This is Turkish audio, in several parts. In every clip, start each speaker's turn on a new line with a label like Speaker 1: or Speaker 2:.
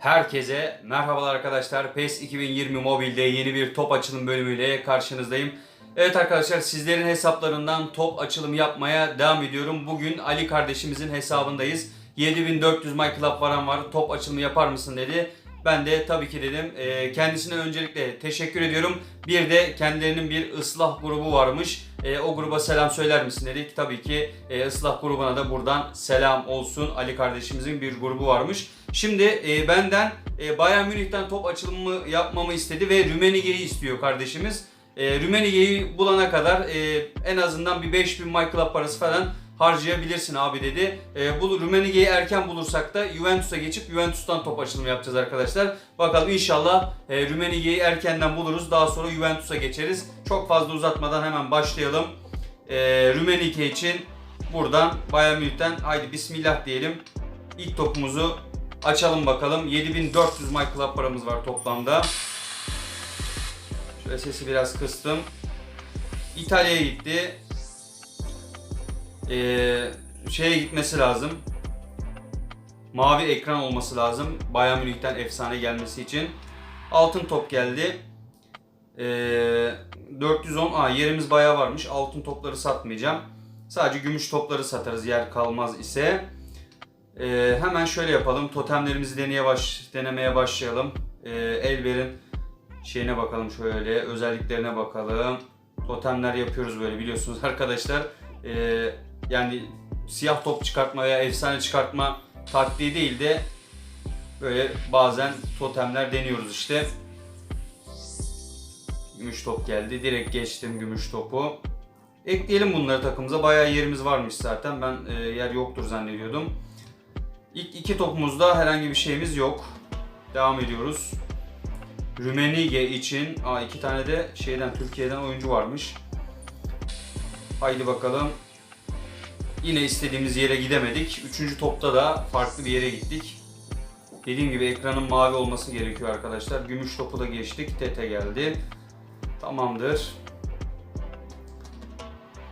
Speaker 1: Herkese merhabalar arkadaşlar. PES 2020 mobilde yeni bir top açılım bölümüyle karşınızdayım. Evet arkadaşlar sizlerin hesaplarından top açılımı yapmaya devam ediyorum. Bugün Ali kardeşimizin hesabındayız. 7400 My varan var. Top açılımı yapar mısın dedi. Ben de tabii ki dedim. Ee, kendisine öncelikle teşekkür ediyorum. Bir de kendilerinin bir ıslah grubu varmış. Ee, o gruba selam söyler misin dedik. Tabii ki e, ıslah grubuna da buradan selam olsun. Ali kardeşimizin bir grubu varmış. Şimdi e, benden e, Bayern Münih'ten top açılımı yapmamı istedi ve Rümenige'yi istiyor kardeşimiz. E, Rümenige'yi bulana kadar e, en azından bir 5000 My Club parası falan harcayabilirsin abi dedi. E, bu Rumenige'yi erken bulursak da Juventus'a geçip Juventus'tan top açılımı yapacağız arkadaşlar. Bakalım inşallah e, Rumenige'yi erkenden buluruz. Daha sonra Juventus'a geçeriz. Çok fazla uzatmadan hemen başlayalım. E, Rumenige için buradan Bayern Münih'ten haydi bismillah diyelim. İlk topumuzu açalım bakalım. 7400 My Club paramız var toplamda. Şöyle sesi biraz kıstım. İtalya'ya gitti. Ee, şeye gitmesi lazım. Mavi ekran olması lazım. Bayern Münih'ten efsane gelmesi için. Altın top geldi. Ee, 410. Aa, yerimiz bayağı varmış. Altın topları satmayacağım. Sadece gümüş topları satarız yer kalmaz ise. Ee, hemen şöyle yapalım. Totemlerimizi deneye baş, denemeye başlayalım. Ee, Elber'in şeyine bakalım şöyle. Özelliklerine bakalım. Totemler yapıyoruz böyle biliyorsunuz arkadaşlar. Ee, yani siyah top çıkartma veya efsane çıkartma taktiği değil de böyle bazen totemler deniyoruz işte. Gümüş top geldi. Direkt geçtim gümüş topu. Ekleyelim bunları takımıza. Bayağı yerimiz varmış zaten. Ben e, yer yoktur zannediyordum. İlk iki topumuzda herhangi bir şeyimiz yok. Devam ediyoruz. Rümenige için aa, iki tane de şeyden Türkiye'den oyuncu varmış. Haydi bakalım. Yine istediğimiz yere gidemedik. Üçüncü topta da farklı bir yere gittik. Dediğim gibi ekranın mavi olması gerekiyor arkadaşlar. Gümüş topu da geçtik. Tete geldi. Tamamdır.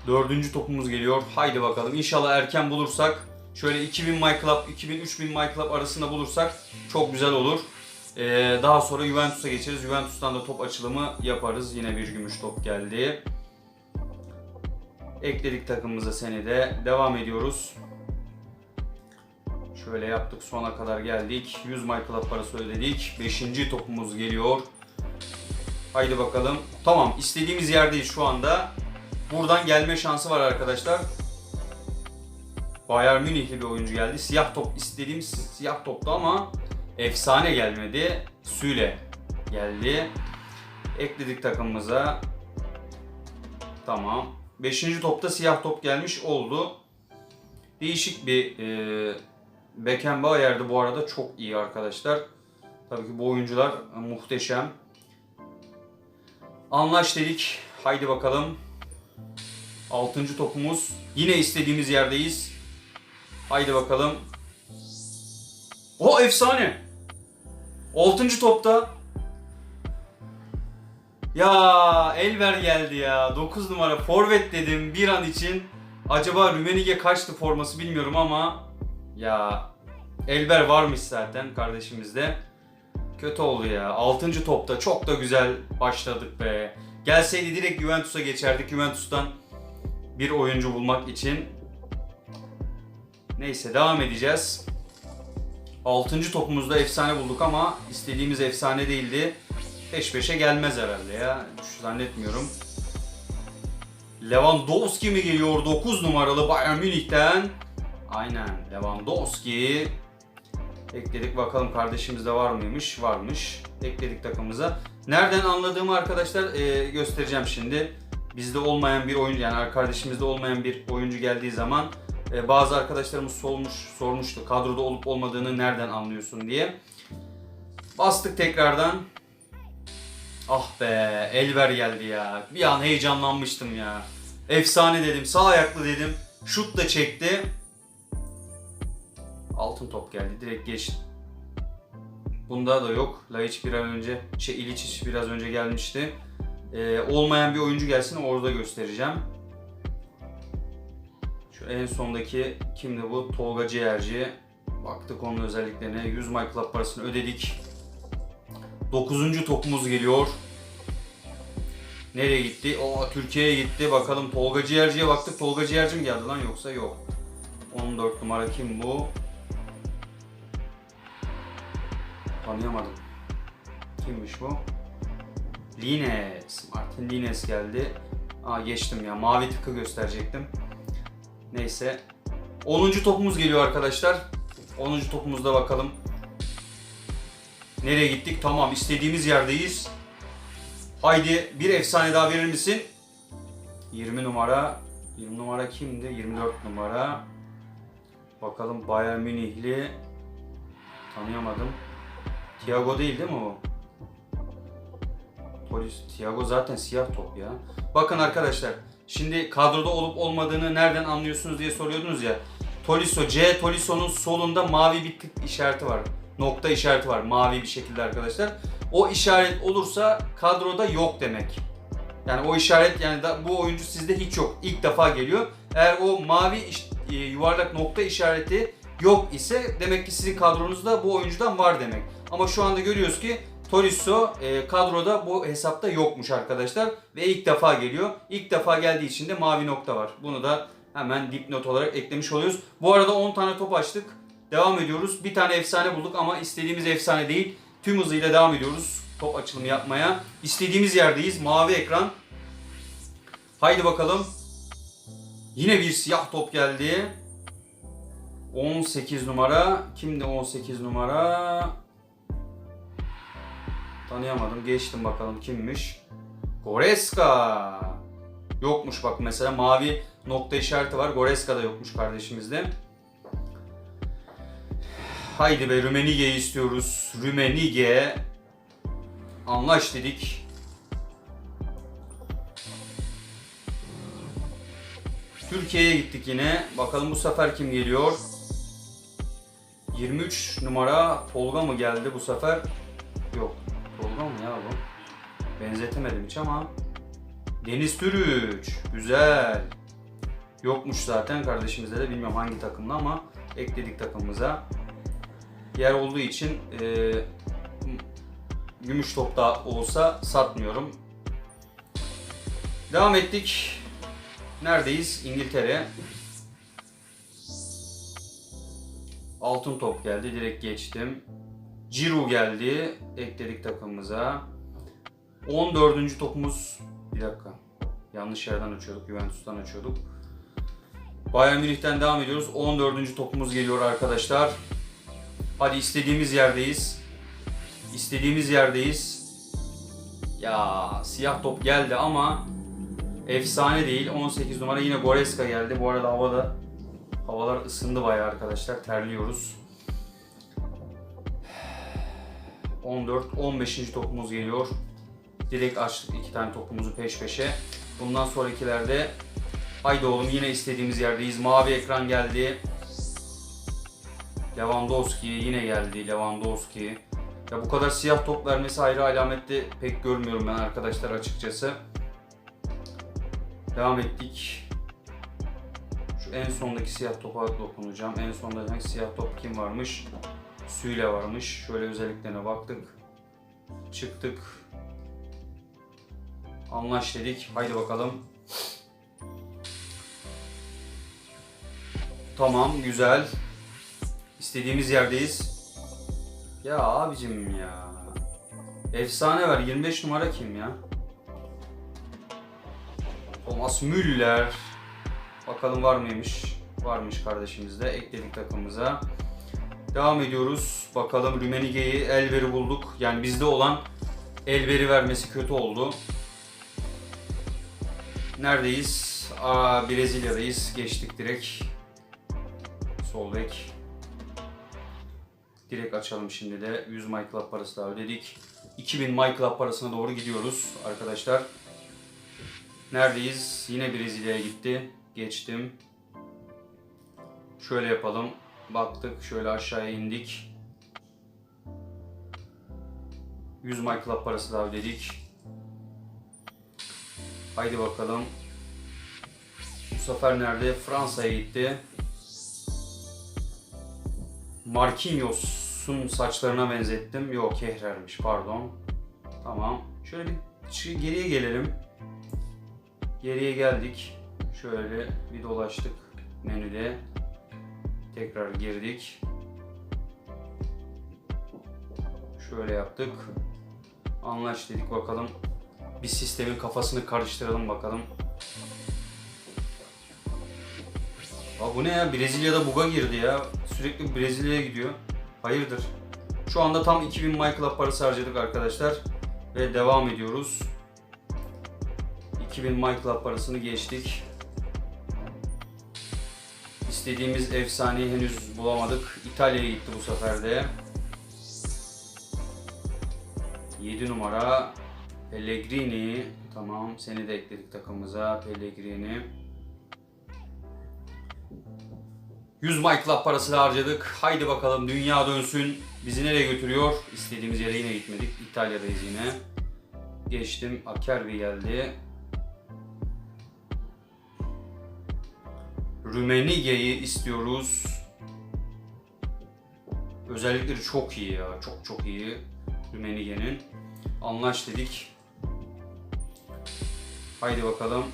Speaker 1: Dördüncü topumuz geliyor. Haydi bakalım. İnşallah erken bulursak şöyle 2000 My Club, 2000-3000 My Club arasında bulursak çok güzel olur. Ee, daha sonra Juventus'a geçeriz. Juventus'tan da top açılımı yaparız. Yine bir gümüş top geldi. Ekledik takımımıza seni de. Devam ediyoruz. Şöyle yaptık sona kadar geldik. 100 My Club parası ödedik. 5. topumuz geliyor. Haydi bakalım. Tamam istediğimiz yerdeyiz şu anda. Buradan gelme şansı var arkadaşlar. Bayern Münihli bir oyuncu geldi. Siyah top istediğim siyah toptu ama efsane gelmedi. Süle geldi. Ekledik takımımıza. Tamam. Beşinci topta siyah top gelmiş oldu. Değişik bir e, Beckenbauer'di bu arada çok iyi arkadaşlar. Tabii ki bu oyuncular muhteşem. Anlaş dedik. Haydi bakalım. Altıncı topumuz. Yine istediğimiz yerdeyiz. Haydi bakalım. O efsane. Altıncı topta. Ya Elver geldi ya. 9 numara forvet dedim bir an için. Acaba Rümenige kaçtı forması bilmiyorum ama ya Elber varmış zaten kardeşimizde. Kötü oldu ya. 6. topta çok da güzel başladık be. Gelseydi direkt Juventus'a geçerdik. Juventus'tan bir oyuncu bulmak için. Neyse devam edeceğiz. 6. topumuzda efsane bulduk ama istediğimiz efsane değildi. Peş peşe gelmez herhalde ya. Hiç zannetmiyorum. Lewandowski mi geliyor 9 numaralı Bayern Münih'ten? Aynen Lewandowski. Ekledik bakalım kardeşimizde var mıymış? Varmış. Ekledik takımımıza. Nereden anladığımı arkadaşlar e, göstereceğim şimdi. Bizde olmayan bir oyuncu yani kardeşimizde olmayan bir oyuncu geldiği zaman e, bazı arkadaşlarımız sormuş, sormuştu kadroda olup olmadığını nereden anlıyorsun diye. Bastık tekrardan. Ah be Elver geldi ya. Bir an heyecanlanmıştım ya. Efsane dedim. Sağ ayaklı dedim. Şut da çekti. Altın top geldi. Direkt geçti. Bunda da yok. Laiç bir an önce, şey İliç biraz önce gelmişti. Ee, olmayan bir oyuncu gelsin orada göstereceğim. Şu en sondaki kimdi bu? Tolga Ciğerci. Baktık onun özelliklerine. 100 My Club parasını ödedik. 9. topumuz geliyor. Nereye gitti? O Türkiye'ye gitti. Bakalım Tolga Ciğerci'ye baktık. Tolga Ciğerci mi geldi lan yoksa yok. 14 numara kim bu? Tanıyamadım. Kimmiş bu? Lines. Martin Lines geldi. Aa geçtim ya. Mavi tıkı gösterecektim. Neyse. 10. topumuz geliyor arkadaşlar. 10. topumuzda bakalım. Nereye gittik? Tamam istediğimiz yerdeyiz. Haydi bir efsane daha verir misin? 20 numara. 20 numara kimdi? 24 numara. Bakalım Bayern Münihli. Tanıyamadım. Thiago değil değil mi o? Polis Thiago zaten siyah top ya. Bakın arkadaşlar. Şimdi kadroda olup olmadığını nereden anlıyorsunuz diye soruyordunuz ya. Tolisso, C Tolisso'nun solunda mavi bir tık işareti var. Nokta işareti var mavi bir şekilde arkadaşlar. O işaret olursa kadroda yok demek. Yani o işaret yani da bu oyuncu sizde hiç yok. İlk defa geliyor. Eğer o mavi iş- e, yuvarlak nokta işareti yok ise demek ki sizin kadronuzda bu oyuncudan var demek. Ama şu anda görüyoruz ki Tolisso e, kadroda bu hesapta yokmuş arkadaşlar ve ilk defa geliyor. İlk defa geldiği için de mavi nokta var. Bunu da hemen dipnot olarak eklemiş oluyoruz. Bu arada 10 tane top açtık. Devam ediyoruz. Bir tane efsane bulduk ama istediğimiz efsane değil. Tüm hızıyla devam ediyoruz top açılımı yapmaya. İstediğimiz yerdeyiz. Mavi ekran. Haydi bakalım. Yine bir siyah top geldi. 18 numara. Kimdi 18 numara? Tanıyamadım. Geçtim bakalım kimmiş. Goreska. Yokmuş bak mesela mavi nokta işareti var. Goreska da yokmuş kardeşimizde. Haydi be Rümenige'yi istiyoruz. Rümenige. Anlaş dedik. Türkiye'ye gittik yine. Bakalım bu sefer kim geliyor? 23 numara Tolga mı geldi bu sefer? Yok. Tolga mı ya bu? Benzetemedim hiç ama. Deniz Türüç. Güzel. Yokmuş zaten kardeşimizde de bilmiyorum hangi takımda ama ekledik takımımıza. Yer olduğu için e, gümüş topta olsa satmıyorum. Devam ettik. Neredeyiz? İngiltere. Altın top geldi. Direkt geçtim. Ciro geldi. Ekledik takımımıza. 14. topumuz. Bir dakika. Yanlış yerden açıyorduk. Juventus'tan açıyorduk. Bayern Münih'ten devam ediyoruz. 14. topumuz geliyor arkadaşlar. Hadi istediğimiz yerdeyiz. İstediğimiz yerdeyiz. Ya siyah top geldi ama efsane değil. 18 numara yine Goreska geldi. Bu arada havada havalar ısındı bayağı arkadaşlar. Terliyoruz. 14 15. topumuz geliyor. Direkt açtık iki tane topumuzu peş peşe. Bundan sonrakilerde haydi oğlum yine istediğimiz yerdeyiz. Mavi ekran geldi. Lewandowski yine geldi. Lewandowski. Ya bu kadar siyah top vermesi ayrı alamette pek görmüyorum ben arkadaşlar açıkçası. Devam ettik. Şu en sondaki siyah topa dokunacağım. En sondaki siyah top kim varmış? Süyle varmış. Şöyle özelliklerine baktık. Çıktık. Anlaş dedik. Haydi bakalım. Tamam güzel. İstediğimiz yerdeyiz. Ya abicim ya. Efsane var. 25 numara kim ya? Thomas Müller. Bakalım var mıymış? Varmış kardeşimizde. Ekledik takımımıza. Devam ediyoruz. Bakalım Rümenige'yi Elver'i bulduk. Yani bizde olan Elver'i vermesi kötü oldu. Neredeyiz? Aa, Brezilya'dayız. Geçtik direkt. Sol bek. Direkt açalım şimdi de. 100 My Club parası daha ödedik. 2000 My Club parasına doğru gidiyoruz arkadaşlar. Neredeyiz? Yine Brezilya'ya gitti. Geçtim. Şöyle yapalım. Baktık. Şöyle aşağıya indik. 100 My Club parası daha ödedik. Haydi bakalım. Bu sefer nerede? Fransa'ya gitti. Marquinhos'un saçlarına benzettim. Yok Kehrer'miş pardon. Tamam. Şöyle bir geriye gelelim. Geriye geldik. Şöyle bir dolaştık menüde. Tekrar girdik. Şöyle yaptık. Anlaş dedik bakalım. Bir sistemin kafasını karıştıralım bakalım. Aa, bu ne ya? Brezilya'da buga girdi ya. Sürekli Brezilya'ya gidiyor. Hayırdır? Şu anda tam 2000 MyClub parası harcadık arkadaşlar. Ve devam ediyoruz. 2000 MyClub parasını geçtik. İstediğimiz efsaneyi henüz bulamadık. İtalya'ya gitti bu sefer de. 7 numara Pellegrini. Tamam seni de ekledik takımımıza. Pellegrini. 100 My Club parası harcadık. Haydi bakalım dünya dönsün. Bizi nereye götürüyor? İstediğimiz yere yine gitmedik. İtalya'dayız yine. Geçtim. Akerbi geldi. Rumenige'yi istiyoruz. Özellikleri çok iyi ya. Çok çok iyi. Rumenige'nin. Anlaş dedik. Haydi bakalım.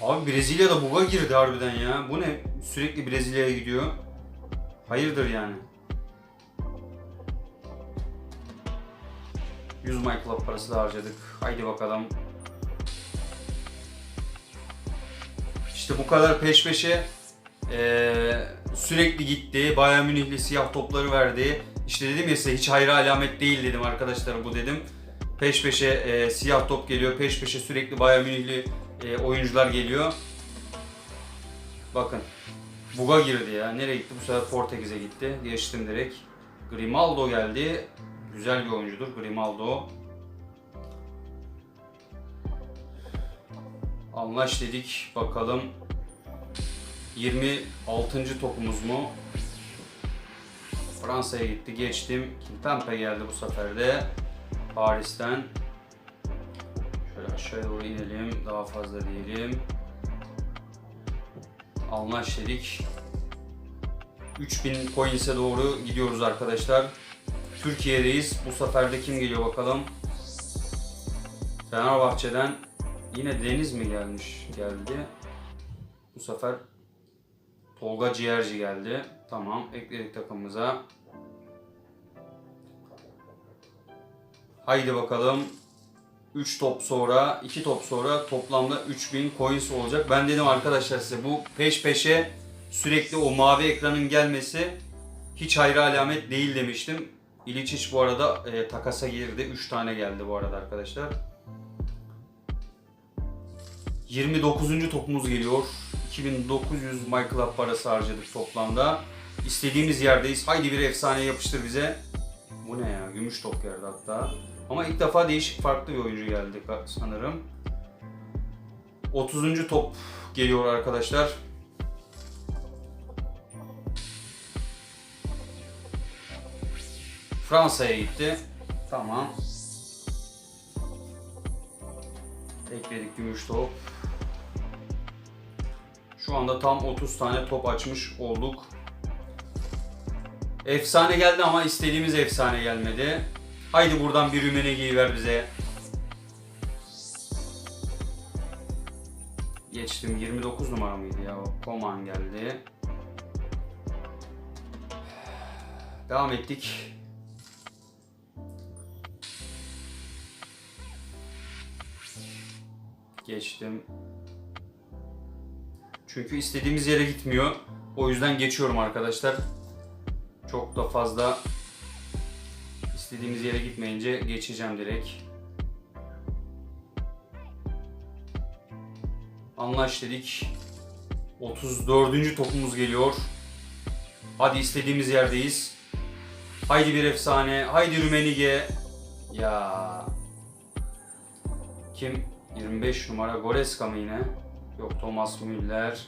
Speaker 1: Abi Brezilya'da buga girdi harbiden ya. Bu ne? Sürekli Brezilya'ya gidiyor. Hayırdır yani. 100 My parası da harcadık. Haydi bakalım. İşte bu kadar peş peşe eee, sürekli gitti. Bayern Münihli siyah topları verdi. İşte dedim ya size hiç hayra alamet değil dedim arkadaşlar bu dedim. Peş peşe eee, siyah top geliyor. Peş peşe sürekli Bayern Münihli eee, oyuncular geliyor. Bakın. Buga girdi ya. Nereye gitti? Bu sefer Portekiz'e gitti. Geçtim direkt. Grimaldo geldi. Güzel bir oyuncudur Grimaldo. Anlaş dedik. Bakalım. 26. topumuz mu? Fransa'ya gitti. Geçtim. Kimpembe geldi bu sefer de. Paris'ten. Şöyle aşağıya doğru inelim. Daha fazla diyelim. Anlaş dedik. 3000 coins'e doğru gidiyoruz arkadaşlar. Türkiye'deyiz. Bu sefer de kim geliyor bakalım. Fenerbahçe'den yine Deniz mi gelmiş? Geldi. Bu sefer Tolga Ciğerci geldi. Tamam ekledik takımımıza. Haydi bakalım. 3 top sonra, 2 top sonra toplamda 3000 coins olacak. Ben dedim arkadaşlar size bu peş peşe sürekli o mavi ekranın gelmesi hiç hayra alamet değil demiştim. İliçiç bu arada e, takasa girdi. 3 tane geldi bu arada arkadaşlar. 29. topumuz geliyor. 2900 My Club parası harcadık toplamda. İstediğimiz yerdeyiz. Haydi bir efsane yapıştır bize. Bu ne ya? Gümüş top geldi hatta. Ama ilk defa değişik farklı bir oyuncu geldi sanırım. 30. top geliyor arkadaşlar. Fransa'ya gitti. Tamam. Ekledik gümüş top. Şu anda tam 30 tane top açmış olduk. Efsane geldi ama istediğimiz efsane gelmedi. Haydi buradan bir Rümenegi'yi ver bize. Geçtim 29 numara mıydı ya? Koman geldi. Devam ettik. Geçtim. Çünkü istediğimiz yere gitmiyor. O yüzden geçiyorum arkadaşlar. Çok da fazla istediğimiz yere gitmeyince geçeceğim direkt. Anlaş dedik. 34. topumuz geliyor. Hadi istediğimiz yerdeyiz. Haydi bir efsane. Haydi Rümenige. Ya. Kim? 25 numara Goreska mı yine? Yok Thomas Müller.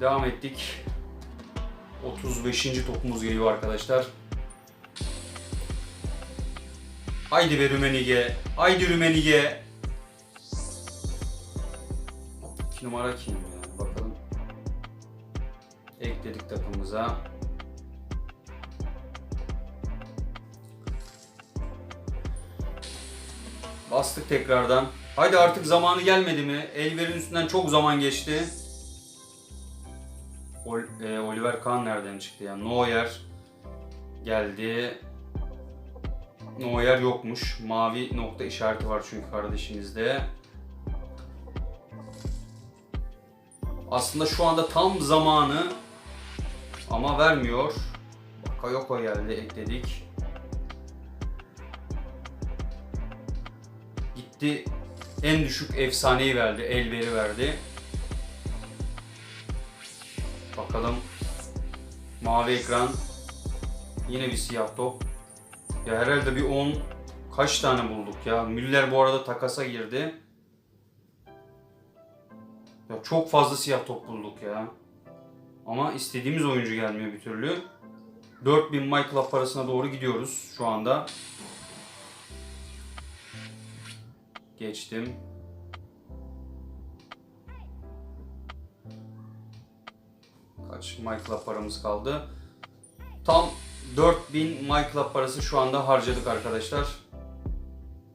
Speaker 1: Devam ettik. 35. topumuz geliyor arkadaşlar. Haydi be Rümenige. Haydi Rümenige. 2 numara kim ya? Bakalım. Ekledik takımımıza. Bastık tekrardan. Haydi artık zamanı gelmedi mi? Elver'in üstünden çok zaman geçti. Ol- e, Oliver Kahn nereden çıktı ya? Neuer geldi. Neuer yokmuş. Mavi nokta işareti var çünkü kardeşimizde. Aslında şu anda tam zamanı ama vermiyor. Bakayoko geldi ekledik. Gitti en düşük efsaneyi verdi. Elberi verdi. Bakalım. Mavi ekran. Yine bir siyah top. Ya herhalde bir 10 kaç tane bulduk ya. Müller bu arada takasa girdi. Ya çok fazla siyah top bulduk ya. Ama istediğimiz oyuncu gelmiyor bir türlü. 4000 My Club parasına doğru gidiyoruz şu anda. Geçtim. Kaç My Club paramız kaldı? Tam 4000 My parası şu anda harcadık arkadaşlar.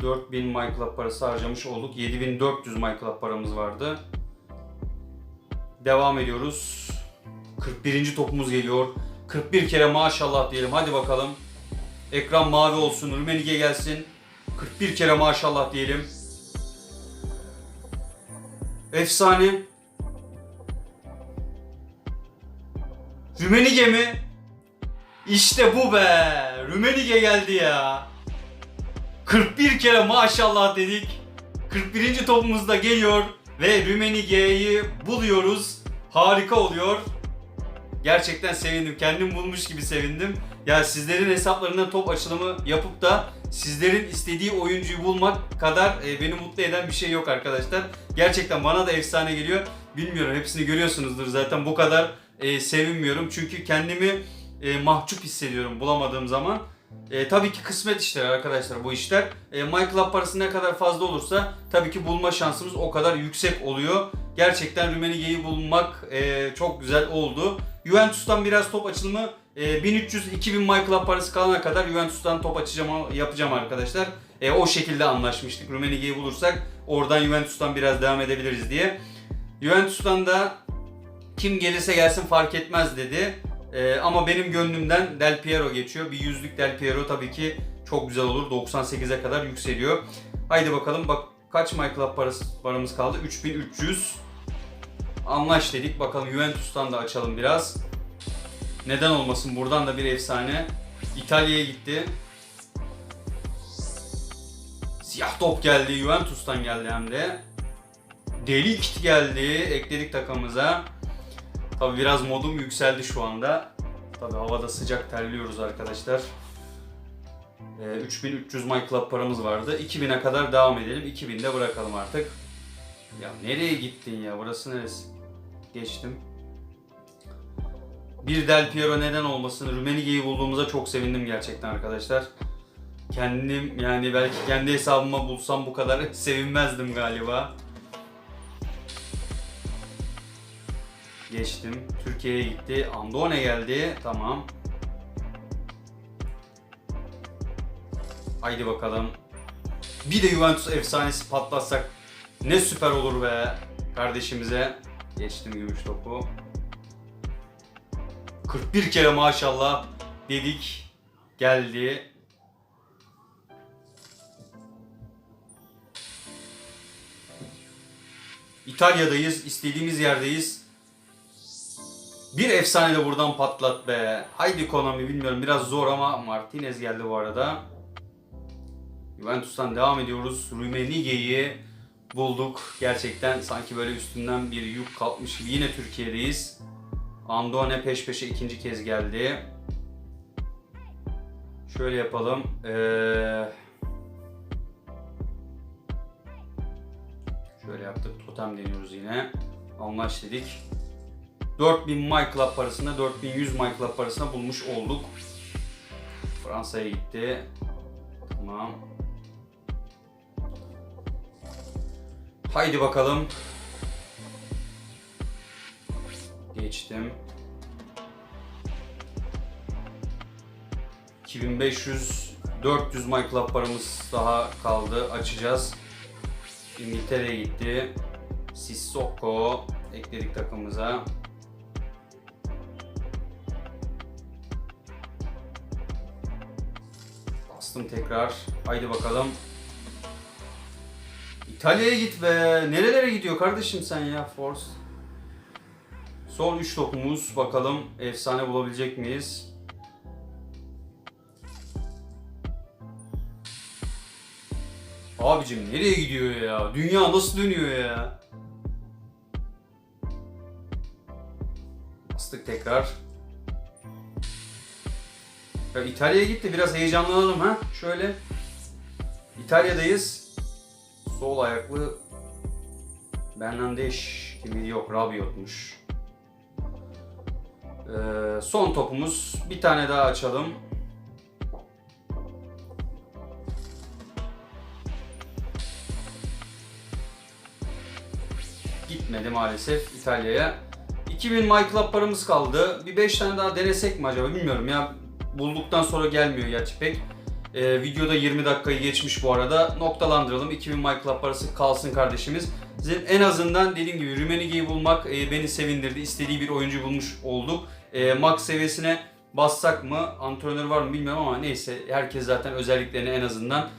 Speaker 1: 4000 My parası harcamış olduk. 7400 My paramız vardı. Devam ediyoruz. 41. topumuz geliyor. 41 kere maşallah diyelim. Hadi bakalım. Ekran mavi olsun. Rümenige gelsin. 41 kere maşallah diyelim. Efsane. Rümenige mi? İşte bu be. Rümenige geldi ya. 41 kere maşallah dedik. 41. topumuz da geliyor ve Rümenige'yi buluyoruz. Harika oluyor. Gerçekten sevindim. Kendim bulmuş gibi sevindim. Ya sizlerin hesaplarından top açılımı yapıp da sizlerin istediği oyuncuyu bulmak kadar e, beni mutlu eden bir şey yok arkadaşlar. Gerçekten bana da efsane geliyor. Bilmiyorum hepsini görüyorsunuzdur zaten bu kadar e, sevinmiyorum. Çünkü kendimi e, mahcup hissediyorum bulamadığım zaman. E, tabii ki kısmet işler arkadaşlar bu işler. E, My parası ne kadar fazla olursa tabii ki bulma şansımız o kadar yüksek oluyor. Gerçekten Rumenige'yi bulmak e, çok güzel oldu. Juventus'tan biraz top açılımı e, 1300-2000 My Club parası kalana kadar Juventus'tan top açacağım yapacağım arkadaşlar. E, o şekilde anlaşmıştık. Rumenige'yi bulursak oradan Juventus'tan biraz devam edebiliriz diye. Juventus'tan da kim gelirse gelsin fark etmez dedi. Ee, ama benim gönlümden Del Piero geçiyor. Bir yüzlük Del Piero tabii ki çok güzel olur. 98'e kadar yükseliyor. Haydi bakalım bak kaç My parası, paramız kaldı? 3300. Anlaş dedik. Bakalım Juventus'tan da açalım biraz. Neden olmasın? Buradan da bir efsane. İtalya'ya gitti. Siyah top geldi. Juventus'tan geldi hem de. Delikt geldi. Ekledik takımıza. Tabi biraz modum yükseldi şu anda. Tabi havada sıcak terliyoruz arkadaşlar. Ee, 3300 My Club paramız vardı. 2000'e kadar devam edelim. 2000'de bırakalım artık. Ya nereye gittin ya? Burası neresi? Geçtim. Bir Del Piero neden olmasın? Rumenige'yi bulduğumuza çok sevindim gerçekten arkadaşlar. Kendim yani belki kendi hesabıma bulsam bu kadar sevinmezdim galiba. Geçtim. Türkiye'ye gitti. Andone geldi. Tamam. Haydi bakalım. Bir de Juventus efsanesi patlatsak ne süper olur be kardeşimize. Geçtim gümüş topu. 41 kere maşallah dedik. Geldi. İtalya'dayız. istediğimiz yerdeyiz. Bir efsane de buradan patlat be. Haydi Konami bilmiyorum biraz zor ama Martinez geldi bu arada. Juventus'tan devam ediyoruz. Rumenige'yi bulduk. Gerçekten sanki böyle üstünden bir yük kalkmış gibi. Yine Türkiye'deyiz. Andone peş peşe ikinci kez geldi. Şöyle yapalım. Ee... Şöyle yaptık. Totem deniyoruz yine. Anlaş dedik. 4000 My parasına, 4100 My parasına bulmuş olduk. Fransa'ya gitti. Tamam. Haydi bakalım. Geçtim. 2500 400 My paramız daha kaldı. Açacağız. İngiltere'ye gitti. Sissoko ekledik takımımıza. Bastım tekrar. Haydi bakalım. İtalya'ya git be. Nerelere gidiyor kardeşim sen ya Force? Son 3 topumuz. Bakalım efsane bulabilecek miyiz? Abicim nereye gidiyor ya? Dünya nasıl dönüyor ya? Bastık tekrar. Ya İtalya'ya gitti biraz heyecanlanalım ha. Şöyle. İtalya'dayız. Sol ayaklı Bernandes kimi yok Rabiot'muş. Ee, son topumuz. Bir tane daha açalım. Gitmedi maalesef İtalya'ya. 2000 My Club paramız kaldı. Bir 5 tane daha denesek mi acaba bilmiyorum ya. Bulduktan sonra gelmiyor gerçi pek. Ee, videoda 20 dakikayı geçmiş bu arada. Noktalandıralım. 2000 My Club parası kalsın kardeşimiz. Sizin en azından dediğim gibi Rumenige'yi bulmak e, beni sevindirdi. İstediği bir oyuncu bulmuş olduk. E, max seviyesine bassak mı? Antrenör var mı bilmiyorum ama neyse. Herkes zaten özelliklerini en azından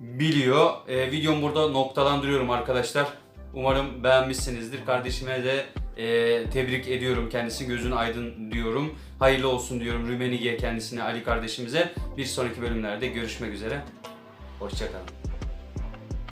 Speaker 1: biliyor. E, videomu burada noktalandırıyorum arkadaşlar. Umarım beğenmişsinizdir. Kardeşime de e, tebrik ediyorum kendisi. Gözün aydın diyorum. Hayırlı olsun diyorum Rümenige'ye kendisine Ali kardeşimize. Bir sonraki bölümlerde görüşmek üzere. Hoşçakalın.